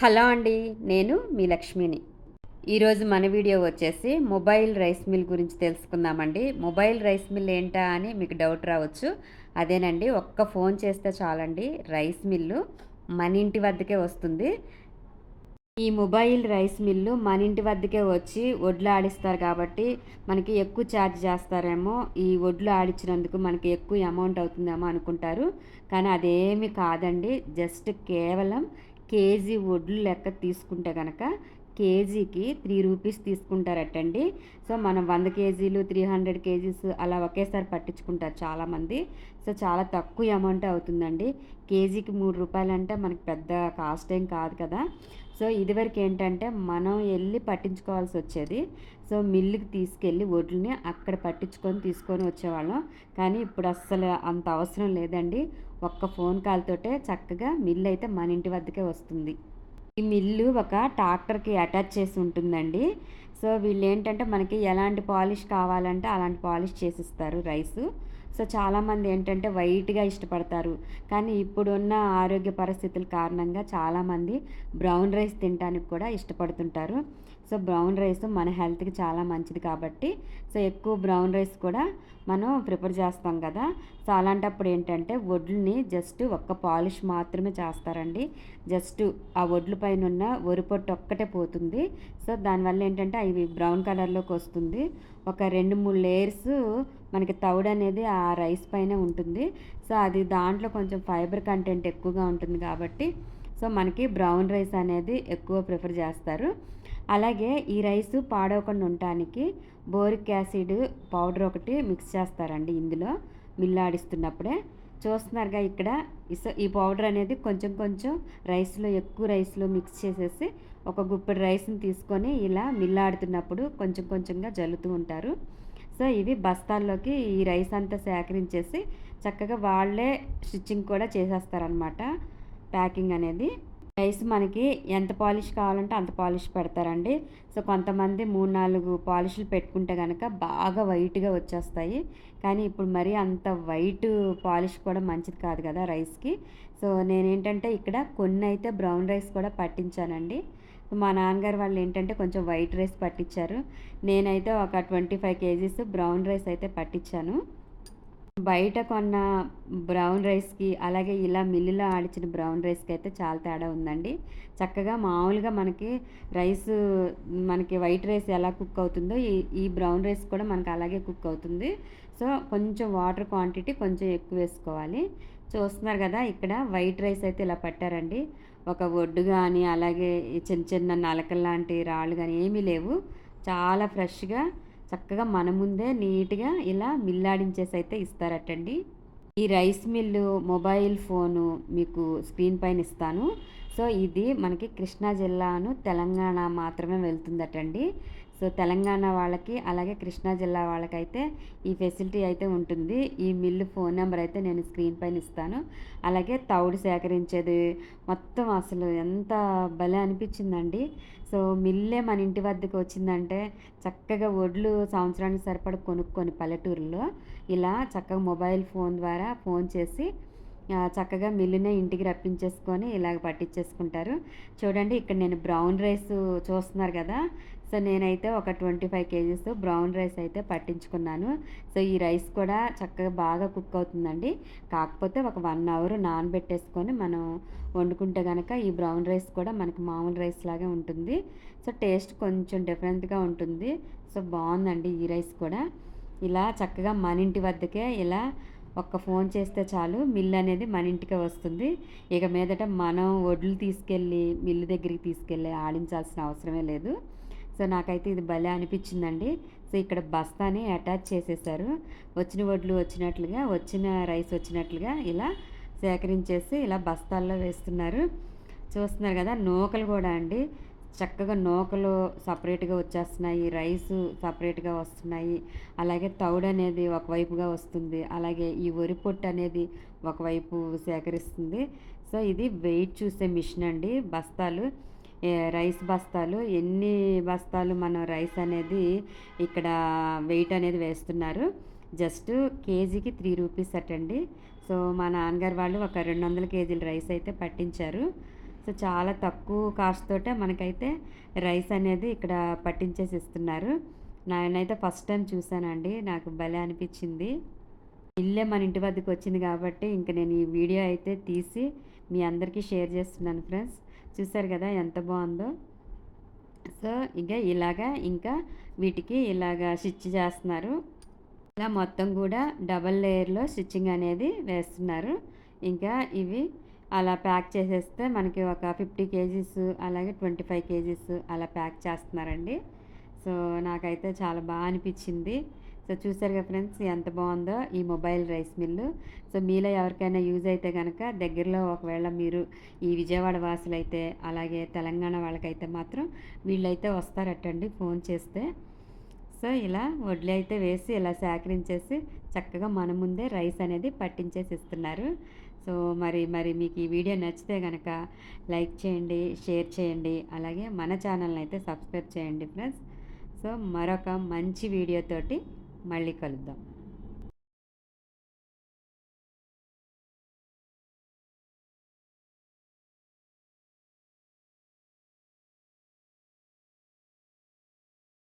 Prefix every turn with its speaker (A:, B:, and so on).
A: Hello అండి నేను మీ లక్ష్మిని. ఈరోజు మన వీడియో వచ్చేసి మొబైల్ రైస్ మిల్ గురించి తెలుసుకుందామండి. మొబైల్ రైస్ మిల్ ఏంటా అని మీకు డౌట్ రావచ్చు. అదేనండి ఒక్క ఫోన్ చేస్తే చాలండి రైస్ మిల్లు మన ఇంటి వద్దకే వస్తుంది. ఈ మొబైల్ రైస్ మిల్లు మన ఇంటి వద్దకే వచ్చి వడ్లు ఆడిస్తారు కాబట్టి మనకి ఎక్కువ ఛార్జ్ చేస్తారేమో ఈ వడ్లు ఆడించినందుకు మనకి ఎక్కువ అమౌంట్ అవుతుందేమో అనుకుంటారు. కానీ అదేమి కాదండి జస్ట్ కేవలం కేజీ వడ్లు లెక్క తీసుకుంటే కనుక కేజీకి త్రీ రూపీస్ తీసుకుంటారటండి. సో మనం వంద కేజీలు త్రీ హండ్రెడ్ కేజీస్ అలా ఒకేసారి పట్టించుకుంటారు చాలామంది. సో చాలా తక్కువ అమౌంట్ అవుతుందండి. కేజీకి మూడు రూపాయలు అంటే మనకి పెద్ద కాస్ట్ ఏం కాదు కదా. సో ఇదివరకు ఏంటంటే మనం వెళ్ళి పట్టించుకోవాల్సి వచ్చేది. సో మిల్లుకి తీసుకెళ్ళి వడ్లని అక్కడ పట్టించుకొని తీసుకొని వచ్చేవాళ్ళం. కానీ ఇప్పుడు అస్సలు అంత అవసరం లేదండి. ఒక్క ఫోన్ కాల్తోటే చక్కగా మిల్లు అయితే మన ఇంటి వద్దకే వస్తుంది. ఈ మిల్లు ఒక ట్రాక్టర్కి అటాచ్ చేసి ఉంటుందండి. సో వీళ్ళు ఏంటంటే మనకి ఎలాంటి పాలిష్ కావాలంటే అలాంటి పాలిష్ చేసిస్తారు రైసు. సో చాలామంది ఏంటంటే వైట్గా ఇష్టపడతారు. కానీ ఇప్పుడున్న ఆరోగ్య పరిస్థితుల కారణంగా చాలామంది బ్రౌన్ రైస్ తినడానికి కూడా ఇష్టపడుతుంటారు. సో బ్రౌన్ రైస్ మన హెల్త్కి చాలా మంచిది కాబట్టి సో ఎక్కువ బ్రౌన్ రైస్ కూడా మనం ప్రిపేర్ చేస్తాం కదా. సో అలాంటప్పుడు ఏంటంటే వడ్లని జస్ట్ ఒక్క పాలిష్ మాత్రమే చేస్తారండి. జస్ట్ ఆ వడ్ల పైన ఉన్న ఒరిపొట్టు ఒక్కటే పోతుంది. సో దానివల్ల ఏంటంటే అవి బ్రౌన్ కలర్లోకి వస్తుంది. ఒక రెండు మూడు లేయర్స్ మనకి తౌడు అనేది ఆ రైస్ పైన ఉంటుంది. సో అది దాంట్లో కొంచెం ఫైబర్ కంటెంట్ ఎక్కువగా ఉంటుంది కాబట్టి సో మనకి బ్రౌన్ రైస్ అనేది ఎక్కువ ప్రిఫర్ చేస్తారు. అలాగే ఈ రైస్ పాడవకుండా ఉండటానికి బోరిక్ యాసిడ్ పౌడర్ ఒకటి మిక్స్ చేస్తారండి ఇందులో. మిల్లాడిస్తున్నప్పుడే చూస్తున్నారుగా ఇక్కడ ఇస ఈ పౌడర్ అనేది కొంచెం కొంచెం రైస్లో ఎక్కువ రైస్లో మిక్స్ చేసేసి ఒక గుప్పెడు రైస్ని తీసుకొని ఇలా మిల్లాడుతున్నప్పుడు కొంచెం కొంచెంగా జల్లుతూ ఉంటారు. సో ఇవి బస్తాల్లోకి ఈ రైస్ అంతా సేకరించేసి చక్కగా వాళ్ళే స్టిచ్చింగ్ కూడా చేసేస్తారనమాట ప్యాకింగ్ అనేది. రైస్ మనకి ఎంత పాలిష్ కావాలంటే అంత పాలిష్ పెడతారండి. సో కొంతమంది మూడు నాలుగు పాలిష్లు పెట్టుకుంటే కనుక బాగా వైట్గా వచ్చేస్తాయి. కానీ ఇప్పుడు మరీ అంత వైట్ పాలిష్ కూడా మంచిది కాదు కదా రైస్కి. సో నేనేంటంటే ఇక్కడ కొన్ని అయితే బ్రౌన్ రైస్ కూడా పట్టించానండి. మా నాన్నగారు వాళ్ళు ఏంటంటే కొంచెం వైట్ రైస్ పట్టించారు నేనైతే ఒక twenty five kgs brown rice అయితే పట్టించాను బయట కొన్న బ్రౌన్ రైస్కి అలాగే ఇలా మిల్లులో ఆడిచిన బ్రౌన్ రైస్కి అయితే చాలా తేడా ఉందండి. చక్కగా మామూలుగా మనకి రైస్ మనకి వైట్ రైస్ ఎలా కుక్ అవుతుందో ఈ ఈ బ్రౌన్ రైస్ కూడా మనకి అలాగే కుక్ అవుతుంది. సో కొంచెం వాటర్ క్వాంటిటీ కొంచెం ఎక్కువ వేసుకోవాలి. చూస్తున్నారు కదా ఇక్కడ వైట్ రైస్ అయితే ఇలా పట్టారండి. ఒక ఒడ్డు కానీ అలాగే చిన్న చిన్న నలకలు లాంటి రాళ్ళు కానీ ఏమీ లేవు. చాలా ఫ్రెష్గా చక్కగా మన ముందే నీట్గా ఇలా మిల్లాడించేసి అయితే ఇస్తారటండి. ఈ రైస్ మిల్లు మొబైల్ ఫోను మీకు స్క్రీన్ పైన ఇస్తాను. సో ఇది మనకి కృష్ణా జిల్లాను తెలంగాణ మాత్రమే వెళ్తుందటండి. సో తెలంగాణ వాళ్ళకి అలాగే కృష్ణా జిల్లా వాళ్ళకైతే ఈ ఫెసిలిటీ అయితే ఉంటుంది. ఈ మిల్లు ఫోన్ నెంబర్ అయితే నేను స్క్రీన్ పైన ఇస్తాను. అలాగే తౌడు సేకరించేది మొత్తం అసలు ఎంత భలే అనిపించిందండి. సో మిల్లే మన ఇంటి వద్దకు వచ్చిందంటే చక్కగా వడ్లు సంవత్సరానికి సరిపడ కొనుక్కొని పల్లెటూరులో ఇలా చక్కగా మొబైల్ ఫోన్ ద్వారా ఫోన్ చేసి చక్కగా మిల్లునే ఇంటికి రప్పించేసుకొని ఇలాగ పట్టించేసుకుంటారు. చూడండి ఇక్కడ నేను బ్రౌన్ రైస్ చూస్తున్నారు కదా. సో నేనైతే ఒక twenty five kgs brown rice అయితే పట్టించుకున్నాను. సో ఈ రైస్ కూడా చక్కగా బాగా కుక్ అవుతుందండి. కాకపోతే ఒక వన్ అవర్ నానబెట్టేసుకొని మనం వండుకుంటే కనుక ఈ బ్రౌన్ రైస్ కూడా మనకి మామూలు రైస్ లాగే ఉంటుంది. సో టేస్ట్ కొంచెం డిఫరెంట్గా ఉంటుంది. సో బాగుందండి ఈ రైస్ కూడా. ఇలా చక్కగా మన ఇంటి వద్దకే ఇలా ఒక్క ఫోన్ చేస్తే చాలు మిల్లు అనేది మన ఇంటికే వస్తుంది. ఇక మీదట మనం వడ్లు తీసుకెళ్ళి మిల్లు దగ్గరికి తీసుకెళ్ళి ఆడించాల్సిన అవసరమే లేదు. సో నాకైతే ఇది భలే అనిపించిందండి. సో ఇక్కడ బస్తాని అటాచ్ చేసేసారు. వచ్చిన వడ్లు వచ్చినట్లుగా వచ్చిన రైస్ వచ్చినట్లుగా ఇలా సేకరించేసి ఇలా బస్తాల్లో వేస్తున్నారు. చూస్తున్నారు కదా నూకలు కూడా అండి. చక్కగా నూకలు సపరేట్గా వచ్చేస్తున్నాయి. రైస్ సపరేట్గా వస్తున్నాయి. అలాగే తౌడు అనేది ఒకవైపుగా వస్తుంది. అలాగే ఈ వరి పొట్టు అనేది ఒకవైపు సేకరిస్తుంది. సో ఇది వెయిట్ చూసే మిషన్ అండి బస్తాలు. రైస్ బస్తాలు. ఎన్ని బస్తాలు మనం రైస్ అనేది ఇక్కడ వెయిట్ అనేది వేస్తున్నారు. జస్ట్ కేజీకి త్రీ రూపీస్ అటండి. సో మా నాన్నగారు వాళ్ళు ఒక రెండు వందల కేజీల రైస్ అయితే పట్టించారు. సో చాలా తక్కువ కాస్ట్ తోటే మనకైతే రైస్ అనేది ఇక్కడ పట్టించేసి ఇస్తున్నారు నేనైతే ఫస్ట్ టైం చూశానండి. నాకు భలే అనిపించింది. ఇల్లే మన ఇంటి వద్దకు వచ్చింది కాబట్టి ఇంక నేను ఈ వీడియో అయితే తీసి మీ అందరికీ షేర్ చేస్తున్నాను ఫ్రెండ్స్. చూసారు కదా ఎంత బాగుందో. సో ఇక ఇలాగా ఇంకా వీటికి ఇలాగా స్టిచ్ చేస్తున్నారు. ఇలా మొత్తం కూడా డబల్ లేయర్లో స్టిచ్చింగ్ అనేది వేస్తున్నారు. ఇంకా ఇవి అలా ప్యాక్ చేసేస్తే మనకి ఒక ఫిఫ్టీ కేజీస్ అలాగే ట్వంటీ ఫైవ్ కేజీస్ అలా ప్యాక్ చేస్తున్నారండి. సో నాకైతే చాలా బాగా అనిపించింది. సో చూసారు కదా ఫ్రెండ్స్ ఎంత బాగుందో ఈ మొబైల్ రైస్ మిల్లు. సో మీలో ఎవరికైనా యూజ్ అయితే కనుక దగ్గరలో ఒకవేళ మీరు ఈ విజయవాడ వాసులైతే అలాగే తెలంగాణ వాళ్ళకైతే మాత్రం వీళ్ళైతే వస్తారటండి ఫోన్ చేస్తే. సో ఇలా వడ్లు అయితే వేసి ఇలా సేకరించేసి చక్కగా మన ముందే రైస్ అనేది పట్టించేసి ఇస్తున్నారు. సో మరి మరి మీకు ఈ వీడియో నచ్చితే కనుక లైక్ చేయండి షేర్ చేయండి అలాగే మన ఛానల్ని అయితే సబ్స్క్రైబ్ చేయండి ఫ్రెండ్స్. సో మరొక మంచి వీడియోతోటి మళ్ళీ కలుద్దాం.